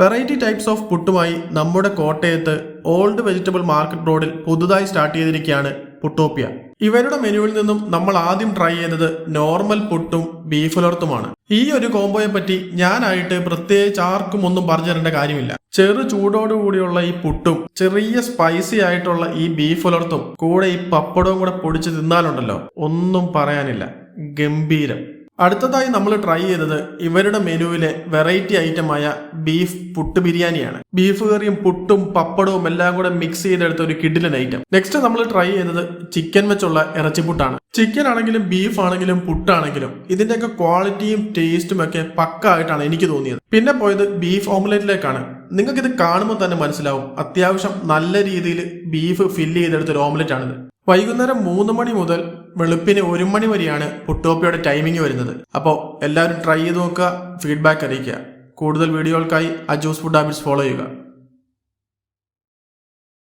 Variety types of പുട്ടുമായി നമ്മുടെ കോട്ടയത്ത് old vegetable market റോഡിൽ പുതുതായി സ്റ്റാർട്ട് ചെയ്തിരിക്കുകയാണ് പുട്ടോപ്പിയ ഇവരുടെ മെനുവിൽ നിന്നും നമ്മൾ ആദ്യം ട്രൈ ചെയ്യുന്നത് നോർമൽ പുട്ടും ബീഫ് ഉലർത്തുമാണ് ഈ ഒരു കോംബോയെ പറ്റി ഞാനായിട്ട് പ്രത്യേകിച്ച് ആർക്കും ഒന്നും പറഞ്ഞു തരേണ്ട കാര്യമില്ല. ചെറു ചൂടോടുകൂടിയുള്ള ഈ പുട്ടും ചെറിയ സ്പൈസി ആയിട്ടുള്ള ഈ ബീഫ് ഉലർത്തും കൂടെ ഈ പപ്പടവും കൂടെ പൊടിച്ച് തിന്നാലുണ്ടല്ലോ ഒന്നും പറയാനില്ല. ഗംഭീരം. അടുത്തതായി നമ്മൾ ട്രൈ ചെയ്തത് ഇവരുടെ മെനുവിലെ വെറൈറ്റി ഐറ്റമായ ബീഫ് പുട്ട് ബിരിയാണിയാണ്. ബീഫ് കറിയും പുട്ടും പപ്പടവും എല്ലാം കൂടെ മിക്സ് ചെയ്തെടുത്ത ഒരു കിഡിലൻ ഐറ്റം നെക്സ്റ്റ് നമ്മൾ ട്രൈ ചെയ്തത് ചിക്കൻ വെച്ചുള്ള ഇറച്ചിപ്പുട്ടാണ് ചിക്കൻ ആണെങ്കിലും ബീഫ് ആണെങ്കിലും പുട്ടാണെങ്കിലും ഇതിന്റെയൊക്കെ ക്വാളിറ്റിയും ടേസ്റ്റും ഒക്കെ പക്ക ആയിട്ടാണ് എനിക്ക് തോന്നിയത്. പിന്നെ പോയത് ബീഫ് ഓംലെറ്റിലേക്കാണ് നിങ്ങൾക്ക് ഇത് കാണുമ്പോൾ തന്നെ മനസ്സിലാവും അത്യാവശ്യം നല്ല രീതിയിൽ ബീഫ് ഫില്ല് ചെയ്തെടുത്ത ഒരു ഓംലെറ്റ് ആണിത്. വൈകുന്നേരം മൂന്ന് മണി മുതൽ വെളുപ്പിന് ഒരു മണി വരെയാണ് പുട്ടോപ്പിയുടെ ടൈമിംഗ് വരുന്നത്. അപ്പോൾ എല്ലാവരും ട്രൈ ചെയ്ത് നോക്കുക ഫീഡ്ബാക്ക് അറിയിക്കുക. കൂടുതൽ വീഡിയോകൾക്കായി അജൂസ് ഫുഡ് ഹാബിറ്റ്സ് ഫോളോ ചെയ്യുക.